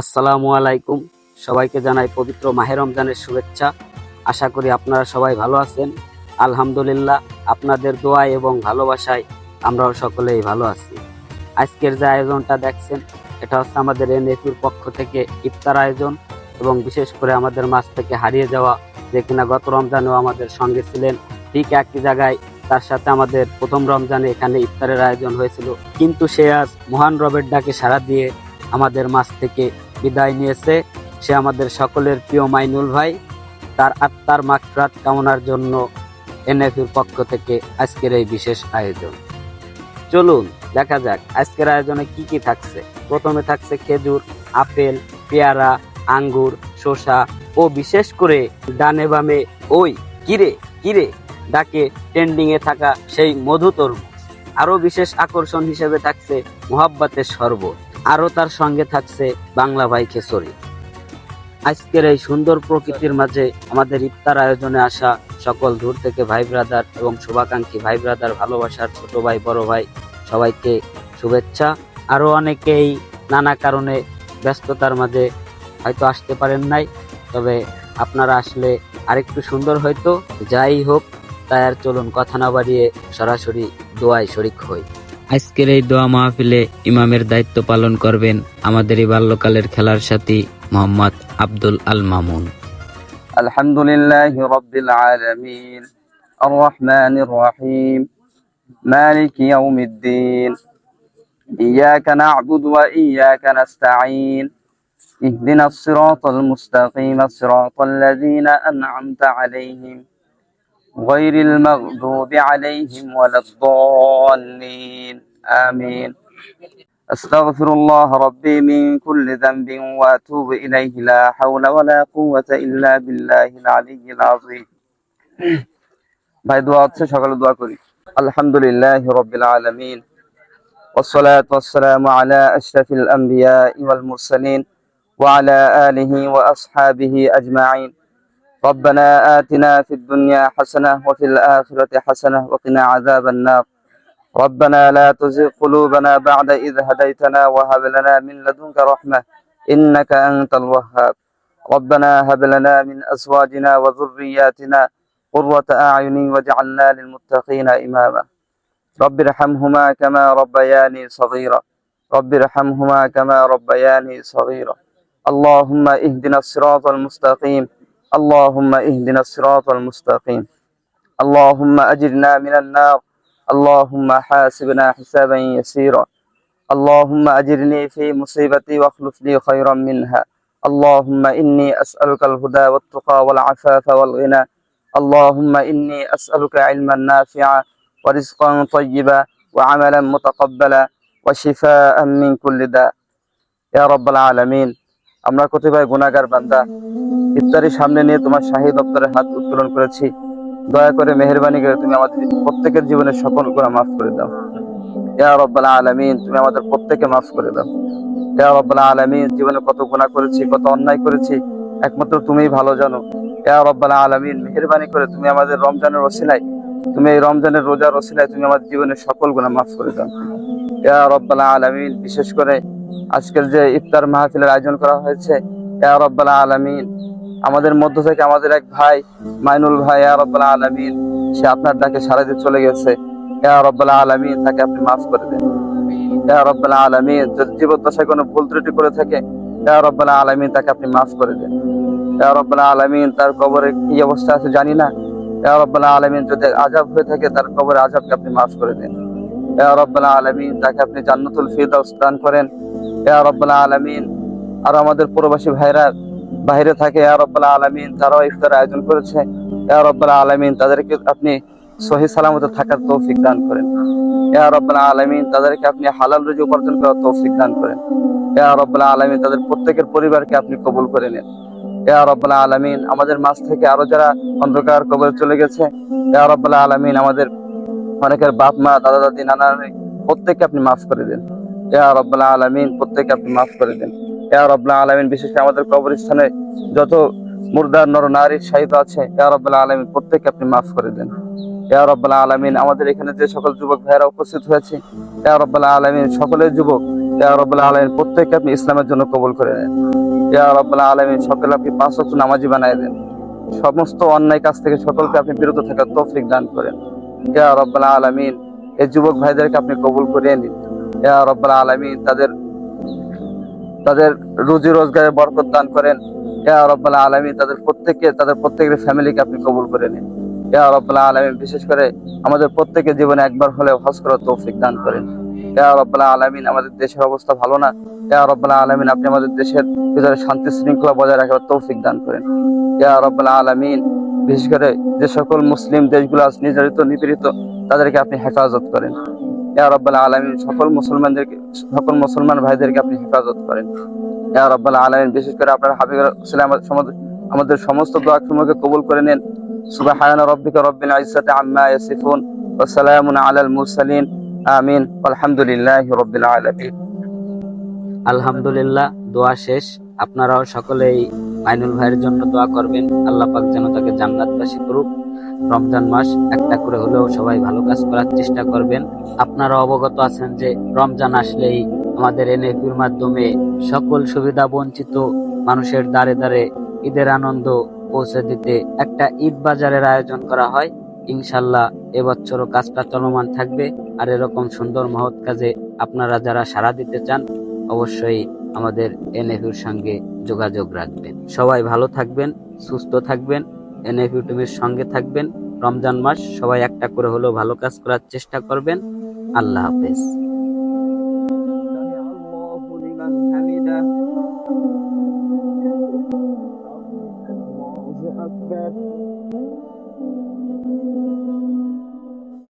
আসসালামু আলাইকুম। সবাইকে জানাই পবিত্র মাহে রমজানের শুভেচ্ছা। আশা করি আপনারা সবাই ভালো আছেন। আলহামদুলিল্লাহ, আপনাদের দোয়া এবং ভালোবাসায় আমরাও সকলেই ভালো আছি। আজকের যে আয়োজনটা দেখছেন, এটা হচ্ছে আমাদের এনএফির পক্ষ থেকে ইফতার আয়োজন এবং বিশেষ করে আমাদের মাছ থেকে হারিয়ে যাওয়া যে কিনা গত রমজানেও আমাদের সঙ্গে ছিলেন। ঠিক একই জায়গায় তার সাথে আমাদের প্রথম রমজানে এখানে ইফতারের আয়োজন হয়েছিল। কিন্তু সে আজ মহান রবের ডাকে সাড়া দিয়ে আমাদের মাছ থেকে বিদায় নিয়েছে। সে আমাদের সকলের প্রিয় মাইনুল ভাই। তার আত্মার মাকফরাত কামনার জন্য এনএফির পক্ষ থেকে আজকের এই বিশেষ আয়োজন। চলুন, দেখা যাক আজকের আয়োজনে কি কি থাকছে। প্রথমে থাকছে খেজুর, আপেল, পেয়ারা, আঙ্গুর, শসা ও বিশেষ করে ডানে বামে ওই কিরে কিরে, ডাকে ট্রেন্ডিংয়ে থাকা সেই মধু তরমুজ। আরও বিশেষ আকর্ষণ হিসেবে থাকছে মোহাব্বাতের শরবত। আরও তার সঙ্গে থাকছে বাংলা ভাই খেসরি। আজকের এই সুন্দর প্রকৃতির মাঝে আমাদের ইফতার আয়োজনে আসা সকল দূর থেকে ভাই ব্রাদার এবং শুভাকাঙ্ক্ষী ভাই ব্রাদার ভালোবাসার ছোট ভাই, বড় ভাই সবাইকে শুভেচ্ছা। আরও অনেকেই নানা কারণে ব্যস্ততার মাঝে হয়তো আসতে পারেন নাই, তবে আপনারা আসলে আরেকটু সুন্দর হয়তো। যাই হোক, তাই আর চলুন, কথা না বাড়িয়ে সরাসরি দোয়ায় শরিক হই। আজকের এই দোয়া মাহফিলে ইমামের দায়িত্ব পালন করবেন আমাদের এই বাল্যকালের খেলার সাথী মোহাম্মদ আব্দুল আল মামুন الحمد لله رب العالمين الرحمن الرحيم مالك يوم الدين إياك نعبد وإياك نستعين اهدنا الصراط المستقيم صراط الذين أنعمت عليهم غير المغضوب عليهم ولا الضالين. آمين. أستغفر الله ربي من كل ذنب وأتوب إليه. لا حول ولا قوة إلا بالله العلي العظيم. ভাই দোয়া হচ্ছে সকালে দোয়া করি। আলহামদুলিল্লাহ রবিল والصلاة والسلام على أشرف الأنبياء والمرسلين وعلى آله وأصحابه أجمعين. ربنا آتنا في الدنيا حسنة وفي الآخرة حسنة وقنا عذاب النار. ربنا لا تزغ قلوبنا بعد إذ هديتنا وهب لنا من لدنك رحمة إنك أنت الوهاب. ربنا هب لنا من أزواجنا وذرياتنا قرة أعين واجعلنا للمتقين إماما. رب ارحمهما كما ربياني صغيرا. رب ارحمهما كما ربياني صغيرا. اللهم اهدنا الصراط المستقيم. اللهم اهدنا الصراط المستقيم. اللهم أجرنا من النار. اللهم حاسبنا حسابا يسيرا. اللهم أجرني في مصيبتي واخلف لي خيرا منها. اللهم إني أسألك الهدى والتقى والعفاف والغنى. اللهم إني أسألك علما نافعا ورزقا طيبا وعملا متقبلا وشفاء من كل داء. يا رب العالمين. আমরা কতিপয় গুণাগার বান্দা ইফতারি সামনে নিয়ে তোমার শাহী দপ্তরে হাত উত্তোলন করেছি। দয়া করে মেহরবানি করে তুমি আমাদের প্রত্যেকের জীবনের সকল গুণা মাফ করে দাও। ইয়া রব্বাল আলামিন, তুমি আমাদের প্রত্যেকে মাফ করে দাও। ইয়া রব্বাল আলামিন, জীবনে কত গুনাহ করেছি, কত অন্যায় করেছি, একমাত্র তুমিই ভালো জানো। ইয়া রব্বাল আলামিন, মেহরবানি করে তুমি আমাদের রমজানের ওসিলায় তুমি এই রমজানের রোজার ওসিলায় তুমি আমাদের জীবনের সকল গুনাহ মাফ করে দাও। ইয়া রব্বাল আলামিন, বিশেষ করে আজকের যে ইফতার মাহফিলের আয়োজন করা হয়েছে আলামিন। আমাদের মধ্য থেকে আমাদের এক ভাই, মাইনুল ভাই রব্বাল আলামিন, সে আপনার ডাকে সারা দিয়ে চলে গেছে। আলামিন, তাকে আপনি মাফ করে দেন। আলামিন, যদি জীবদ্দশায় কোনো ভুল ত্রুটি করে থাকে আলামিন, তাকে আপনি মাফ করে দেন। আলামিন, তার কবরে কি অবস্থা আছে জানি না। আলামিন, যদি আজাব হয়ে থাকে, তার কবরে আজাবকে আপনি মাফ করে দেন। রব্বাল আলামিন, তাকে আপনি জান্নাতুল ফিরদাউস দান করেন। ইয়া আলামিন। আর আমাদের প্রবাসী ভাইরা বাইরে থাকে, ইয়া রব্বাল আলামিন, তারাও ইফতার আয়োজন করেছে। ইয়া রব্বাল আলামিন, তাদেরকে আপনি সহি সালামতে থাকার তৌফিক দান করেন। ইয়া রব্বাল আলামিন, তাদেরকে আপনি হালাল রুজি উপার্জন করার তৌফিক দান করেন। ইয়া রব্বাল আলামিন, তাদের প্রত্যেকের পরিবারকে আপনি কবুল করে নেন। ইয়া রব্বাল আলামিন, আমাদের মাঝ থেকে আরও যারা অন্ধকার কবরে চলে গেছে, ইয়া রব্বাল আলামিন, আমাদের অনেকের বাপ মা দাদা দাদি নানি প্রত্যেককে আপনি মাফ করে দেন। ইয়া রব্বাল আলামিন, প্রত্যেককে আপনি মাফ করে দেন। ইয়া রব্বাল আলামিন, বিশেষ করে আমাদের কবরস্থানে যত মুর্দার নর, নারী, শাহিদ আছে, ইয়া রব্বাল আলামিন, প্রত্যেককে আপনি মাফ করে দেন। ইয়া রব্বাল আলামিন, আমাদের এখানে যে সকল যুবক ভাইয়েরা উপস্থিত হয়েছে, ইয়া রব্বাল আলামিন, সকলের যুবক, ইয়া রব্বুল আলামিন, প্রত্যেককে আপনি ইসলামের জন্য কবুল করে নেন। ইয়া রব্বুল আলামিন, সকলে আপনি পাঁচ ওয়াক্ত নামাজি বানায় দেন। সমস্ত অন্যায় কাজ থেকে সকলকে আপনি বিরত থাকার তৌফিক দান করেন। ইয়া রব্বুল আলামিন, এই যুবক ভাইদেরকে আপনি কবুল করে নিন। আলামিন, তাদের তাদের রুজি রোজগারে বরকত দান করেন। ইয়া আলামিন, তাদের প্রত্যেককে, তাদের প্রত্যেকের ফ্যামিলিকে আপনি কবুল করে নিন। ইয়া আলামিন, বিশেষ করে আমাদের প্রত্যেকের জীবনে একবার হলেও হজ করার তৌফিক দান করেন। ইয়া রব্বুল আলামিন, আমাদের দেশের অবস্থা ভালো না। ইয়া রব্বুল আলামিন, আপনি আমাদের দেশের ভিতরে শান্তি শৃঙ্খলা বজায় রাখার তৌফিক দান করেন। ইয়া রব্বুল আলামিন, বিশেষ করে যে সকল মুসলিম দেশগুলো আছে নির্যাতিত, নিপীড়িত, তাদেরকে আপনি হেফাজত করেন। ইয়া রব্বুল আলামিন, সকল মুসলমানদেরকে, সকল মুসলমান ভাইদেরকে আপনি হেফাজত করেন। ইয়া রব্বুল আলামিন, বিশেষ করে আপনার হাবিব আমাদের সমস্ত দোয়া সমূহকে কবুল করে নেন। সুবহান রাব্বিকা রব্বিল ইজ্জাতি আম্মা ইয়াসিফুন ওয়াসালামুন আলাল মুরসালিন। আমিন। আলহামদুলিল্লাহি রাব্বিল আলামিন। আলহামদুলিল্লাহ, দোয়া শেষ। আপনারাও সকলেই মাইনুল ভাইয়ের জন্য দোয়া করবেন। আল্লাহ পাক যেন তাকে জান্নাতবাসী করুক। রমজান মাস একটা করে হলেও সবাই ভালো কাজ করার চেষ্টা করবেন। আপনারা অবগত আছেন যে রমজান আসলেই আমাদের এনএপির মাধ্যমে সকল সুবিধা বঞ্চিত মানুষের দ্বারে দ্বারে ঈদের আনন্দ পৌঁছে দিতে একটা ঈদ বাজারের আয়োজন করা হয়। ইনশাল্লাহ এবছরও কাজটা চলমান থাকবে। আর এরকম সুন্দর মহৎ কাজে আপনারা যারা সাড়া দিতে চান, অবশ্যই আমাদের এনএফিউর সঙ্গে যোগাযোগ রাখবেন। সবাই ভালো থাকবেন, সুস্থ থাকবেন। এনএফিউ টিমের সঙ্গে থাকবেন। রমজান মাস সবাই একটা করে হলেও ভালো কাজ করার চেষ্টা করবেন। আল্লাহ হাফেজ।